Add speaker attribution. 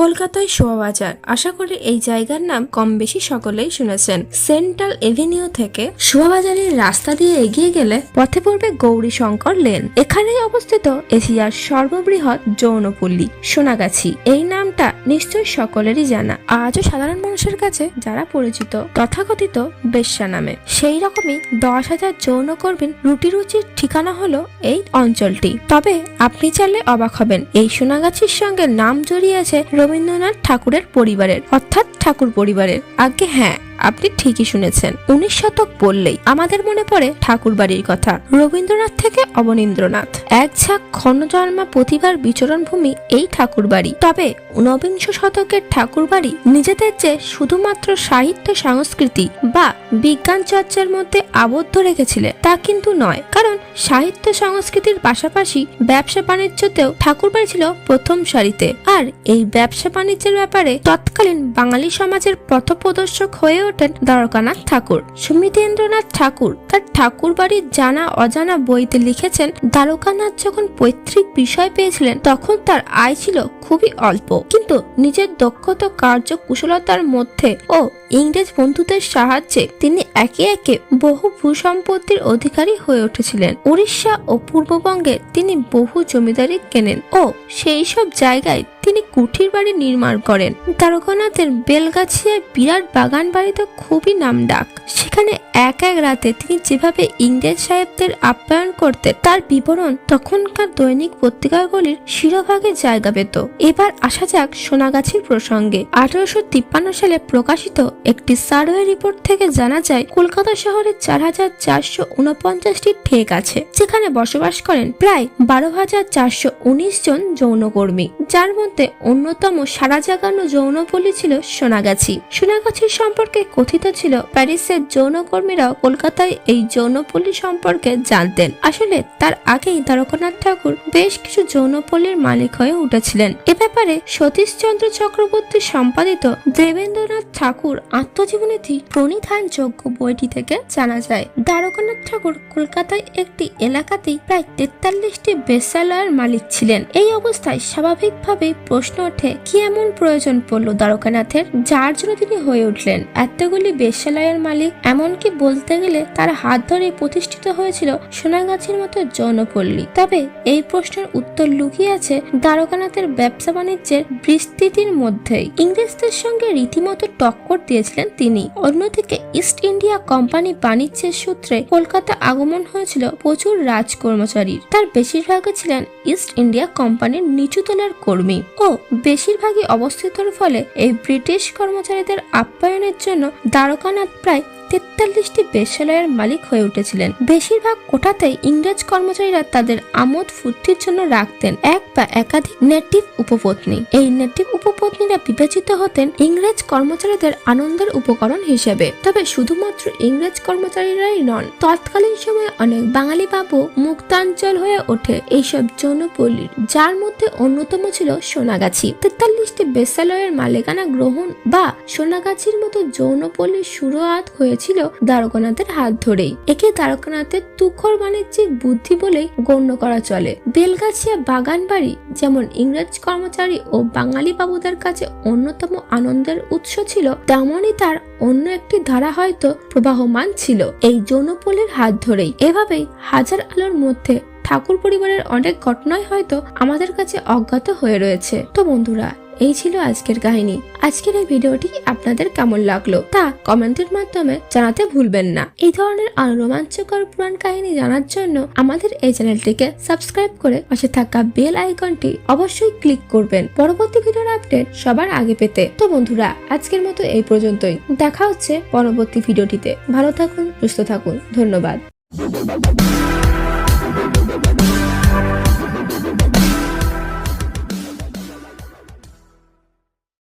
Speaker 1: কলকাতায় শোয়াবাজার আশা করি এই জায়গার নাম কম বেশি সকলেই শুনেছেন। সেন্ট্রাল এভিনিউ থেকে শোয়াবাজারের রাস্তা দিয়ে এগিয়ে গেলে পথে পড়বে গৌরী শঙ্কর লেন। এখানেই অবস্থিত এশিয়ার সর্ববৃহৎ যৌনপল্লী, সোনাগাছি। এই নামটা নিশ্চয়ই সকলেরই জানা। আজও সাধারণ মানুষের কাছে যারা পরিচিত, তথাকথিত বেশ্যা নামে। সেই রকমই দশ হাজার যৌনকর্মীর রুটি রুচির ঠিকানা হলো এই অঞ্চলটি। তবে আপনি চাইলে অবাক হবেন, এই সোনাগাছির সঙ্গে নাম জড়িয়ে আছে রবীন্দ্রনাথ ঠাকুরের পরিবারের অর্থাৎ ঠাকুর পরিবারের। আগে হ্যাঁ আপনি ঠিকই শুনেছেন। উনিশ শতক বললেই আমাদের মনে পড়ে ঠাকুর বাড়ির কথা। রবীন্দ্রনাথ থেকে অবনীন্দ্রনাথ। এক ঝাঁক ক্ষণজন্মা প্রতিভার বিচরণ ভূমি এই ঠাকুর বাড়ি তবে ঊনবিংশ শতকের ঠাকুর বাড়ি নিজেদের যে শুধুমাত্র সাহিত্য সংস্কৃতি বা বিজ্ঞান চর্চার মধ্যে আবদ্ধ রেখেছিলেন তা কিন্তু নয়। কারণ সাহিত্য সংস্কৃতির পাশাপাশি ব্যবসা বাণিজ্যতেও ঠাকুরবাড়ি ছিল প্রথম সারিতে। আর এই ব্যবসা বাণিজ্যের ব্যাপারে তৎকালীন বাঙালি সমাজের পথপ্রদর্শক হয়ে ওঠেন দ্বারকানাথ ঠাকুর। সুমিতেন্দ্রনাথ ঠাকুর তার ঠাকুর বাড়ির জানা অজানা বইতে লিখেছেন, দ্বারকানাথ যখন পৈতৃক বিষয় পেয়েছিলেন, তখন তার আয় ছিল খুবই অল্প। কিন্তু নিজের দক্ষতা কার্যকুশলতার মধ্যে ও ইংরেজ বন্ধুদের সাহায্যে তিনি একে একে বহু ভূসম্পত্তির অধিকারী হয়ে উঠেছিলেন। উড়িষ্যা ও পূর্ববঙ্গে তিনি বহু জমিদারি কেনেন ও সেই সব জায়গায় তিনি কুঠির বাড়ি নির্মাণ করেন। তারকানাথের বেলগাছিয়ায় বিরাট বাগান বাড়িতে খুবই নামডাক। সেখানে এক এক রাতে তিনি যেভাবে ইংরেজ সাহেবদের আপ্যায়ন করতে তার বিবরণ তখনকার দৈনিক পত্রিকাগুলির শিরোভাগে জায়গা পেত। এবার আসা যাক সোনাগাছির প্রসঙ্গে। আঠারোশো তিপ্পান্ন সালে প্রকাশিত একটি সার্ভে রিপোর্ট থেকে জানা যায়, কলকাতা শহরে চার হাজার চারশো উনপঞ্চাশটি ঠেক আছে, যেখানে বসবাস করেন প্রায় বারো হাজার চারশো উনিশ জন যৌনকর্মী। যার মধ্যে অন্যতম সারা জাগানো যৌনপল্লী ছিল সোনাগাছি। সোনাগাছির সম্পর্কে কথিত ছিল, প্যারিসের যৌনকর্মীরাও কলকাতায় এই যৌনপল্লী সম্পর্কে জানতেন। আসলে তার আগেই দ্বারকানাথ ঠাকুর বেশ কিছু যৌনপল্লীর মালিক হয়ে উঠেছিলেন। এ ব্যাপারে সতীশচন্দ্র চক্রবর্তী সম্পাদিত দেবেন্দ্রনাথ ঠাকুর আত্মজীবনীতি প্রণিধান যোগ্য বইটি থেকে জানা যায়। দ্বারকানাথ ঠাকুর কলকাতায় একটি এলাকাতেই প্রায় তেতাল্লিশটি বেশ্যালয়ের মালিক ছিলেন। এই অবস্থায় স্বাভাবিকভাবেই প্রশ্ন ওঠে, কি এমন প্রয়োজন পড়ল দ্বারকানাথের, যার জন্য তিনি হয়ে উঠলেন? এতগুলি বেশ্যালয়ের মালিক, এমনকি বলতে গেলে তার হাত ধরে প্রতিষ্ঠিত হয়েছিল সোনাগাছির মতো জনপল্লী। তবে এই প্রশ্নের উত্তর লুকিয়ে আছে দ্বারকানাথের ব্যবসা বাণিজ্যের বিস্তৃতির মধ্যেই। ইংরেজদের সঙ্গে রীতিমতো টক্কর দিয়েছিলেন তিনি। অন্যদিকে ইস্ট ইন্ডিয়া কোম্পানি বাণিজ্যের সূত্রে কলকাতা আগমন হয়েছিল প্রচুর রাজ কর্মচারীর তার বেশিরভাগই ছিলেন ইস্ট ইন্ডিয়া কোম্পানির নিচুতলার কর্মী ও বেশিরভাগই অবস্থিতর ফলে এই ব্রিটিশ কর্মচারীদের আপ্যায়নের জন্য দ্বারকানাথ প্রায় তেতাল্লিশটি বেশ্যালয়ের মালিক হয়ে উঠেছিলেন। বেশিরভাগ কোঠাতেই ইংরেজ কর্মচারীরা তাদের আমোদ ফুর্তির জন্য রাখতেন। এক বা একাধিক নেটিভ উপপত্নী। এই নেটিভ উপপত্নীরা বিবেচিত হতেন ইংরেজ কর্মচারীদের আনন্দের উপকরণ হিসেবে। তবে শুধুমাত্র ইংরেজ কর্মচারীরাই নন, তৎকালীন সময়ে অনেক বাঙালি বাবু মুক্তাঞ্চল হয়ে ওঠে এইসব যৌনপল্লীর যার মধ্যে অন্যতম ছিল সোনাগাছি। তেতাল্লিশটি বেশ্যালয়ের মালিকানা গ্রহণ বা সোনাগাছির মতো যৌনপল্লীর শুরুয়াত হয়েছিল দ্বারকানাথের হাত ধরেই। একে দ্বারকানাথের তুখর বাণিজ্যিক বুদ্ধি বলেই গণ্য করা চলে। বেলগাছিয়া বাগান বাড়ি যেমন ইংরেজ কর্মচারী ও বাঙালি বাবুদের কাছে অন্যতম আনন্দের উৎস ছিল, তেমনই তার অন্য একটি ধারা হয়তো প্রবাহমান ছিল, এই যৌনপল্লীর হাত ধরেই। এভাবেই হাজার আলোর মধ্যে ঠাকুর পরিবারের অনেক ঘটনাই হয়তো আমাদের কাছে অজ্ঞাত হয়ে রয়েছে। তো বন্ধুরা এই ছিল আজকের কাহিনী। আজকের এই ভিডিওটি আপনাদের কেমন লাগল তা কমেন্টের মাধ্যমে জানাতে ভুলবেন না। এই ধরনের আরও রোমাঞ্চকর পুরাণ কাহিনী জানার জন্য আমাদের এই চ্যানেলটিকে সাবস্ক্রাইব করে পাশে থাকা বেল আইকনটি অবশ্যই ক্লিক করবেন। পরবর্তী ভিডিওর আপডেট সবার আগে পেতে। তো বন্ধুরা, আজকের মতো এই পর্যন্তই। দেখা হচ্ছে পরবর্তী ভিডিওটিতে। ভালো থাকুন, সুস্থ থাকুন। ধন্যবাদ।